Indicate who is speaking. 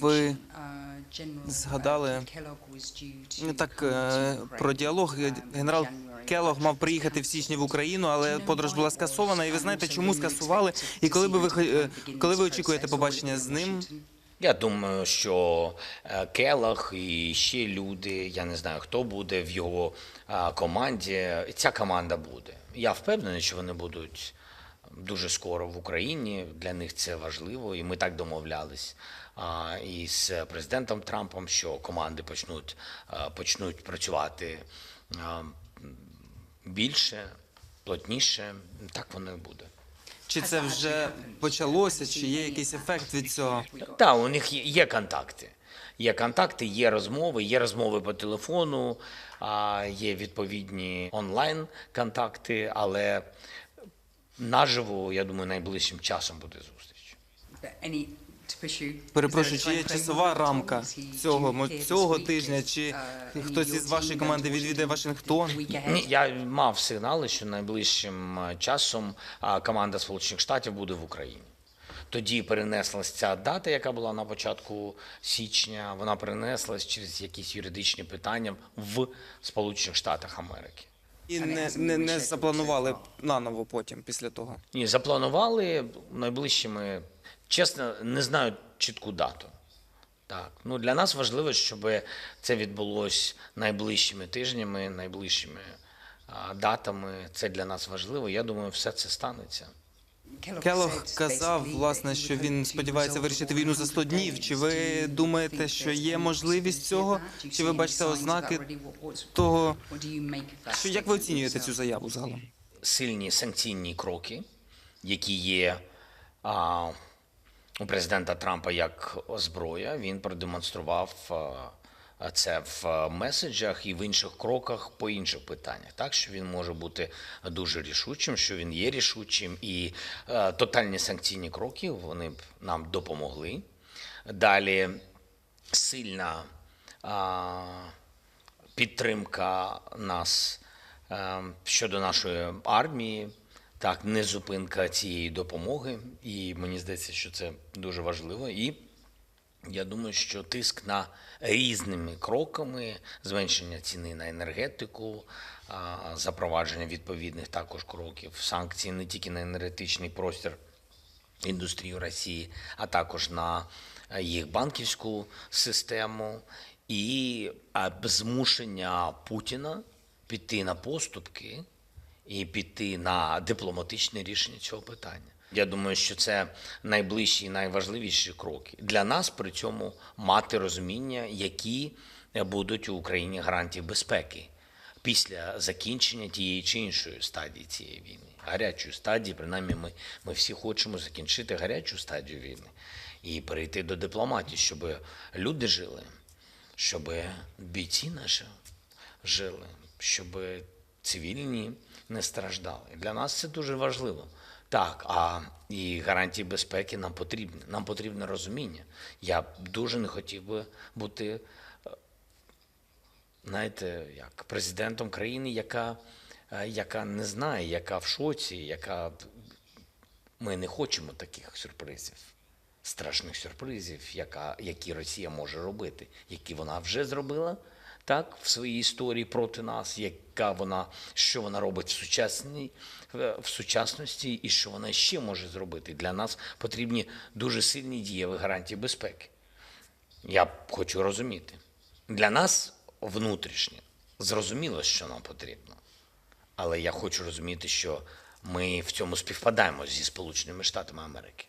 Speaker 1: Ви
Speaker 2: згадали
Speaker 1: Ну, Так е, про діалог генерал Келог мав приїхати в січні в Україну, але подорож була скасована. І ви знаєте, чому скасували? І коли би ви хо- е, коли ви очікуєте побачення з ним?
Speaker 3: Я думаю, що Келах і ще люди, я не знаю, хто буде в його команді. Ця команда буде. Я впевнений, що вони будуть дуже скоро в Україні. Для них це важливо, і ми так домовлялись а, із президентом Трампом, що команди почнуть, е, почнуть працювати а, більше, плотніше. Так воно і буде.
Speaker 1: Чи це вже почалося? Чи є якийсь ефект від цього?
Speaker 3: Так, у них є, є контакти. Є контакти, є розмови, є розмови по телефону, а, є відповідні онлайн контакти, але наживо, я думаю, найближчим часом буде зустріч.
Speaker 1: Перепрошую, чи є часова рамка цього цього тижня? Чи хтось із вашої команди відвідає Вашингтон?
Speaker 3: Ні, я мав сигнали, що найближчим е, часом команда Сполучених Штатів буде в Україні. Тоді перенеслась ця дата, яка була на початку січня. Вона перенеслась через якісь юридичні питання в Сполучених Штатах Америки.
Speaker 1: І не, не, не запланували наново потім після того.
Speaker 3: Ні, запланували найближчими. Чесно, не знаю чітку дату. Так, ну для нас важливо, щоб це відбулось найближчими тижнями, найближчими а, датами. Це для нас важливо. Я думаю, все це станеться.
Speaker 1: Келох казав, власне, що він сподівається вирішити війну за 100 днів. Чи ви думаєте, що є можливість цього? Чи ви бачите ознаки того, що як ви оцінюєте цю заяву загалом?
Speaker 3: Сильні санкційні кроки, які є а, у президента Трампа як зброя, він продемонстрував а, це в меседжах і в інших кроках по інших питаннях. Так що він може бути дуже рішучим, що він є рішучим, і е, тотальні санкційні кроки вони б нам допомогли. Далі сильна а, підтримка нас е, щодо нашої армії, так, не зупинка цієї допомоги. І мені здається, що це дуже важливо. І я думаю, що тиск на різними кроками, зменшення ціни на енергетику, запровадження відповідних також кроків, санкції не тільки на енергетичний простір індустрію Росії, а також на їх банківську систему і змушення Путіна піти на поступки і піти на дипломатичне рішення цього питання. Я думаю, що це найближчі і найважливіші кроки для нас. При цьому мати розуміння, які будуть у Україні гарантії безпеки після закінчення тієї чи іншої стадії цієї війни. Гарячої стадії, принаймні, ми, ми всі хочемо закінчити гарячу стадію війни і перейти до дипломатії, щоб люди жили, щоб бійці наші жили, щоб цивільні не страждали. Для нас це дуже важливо. Так, а і гарантії безпеки нам потрібні. Нам потрібне розуміння. Я дуже не хотів би бути знаєте, як президентом країни, яка, е, яка не знає, яка в шоці, яка ми не хочемо таких сюрпризів, страшних сюрпризів, яка, які Росія може робити, які вона вже зробила. Так, в своїй історії проти нас, яка вона, що вона робить в сучасній в в сучасності, і що вона ще може зробити. Для нас потрібні дуже сильні дієві гарантії безпеки. Я хочу розуміти. Для нас внутрішнє зрозуміло, що нам потрібно. Але я хочу розуміти, що ми в цьому співпадаємо зі Сполученими Штатами Америки.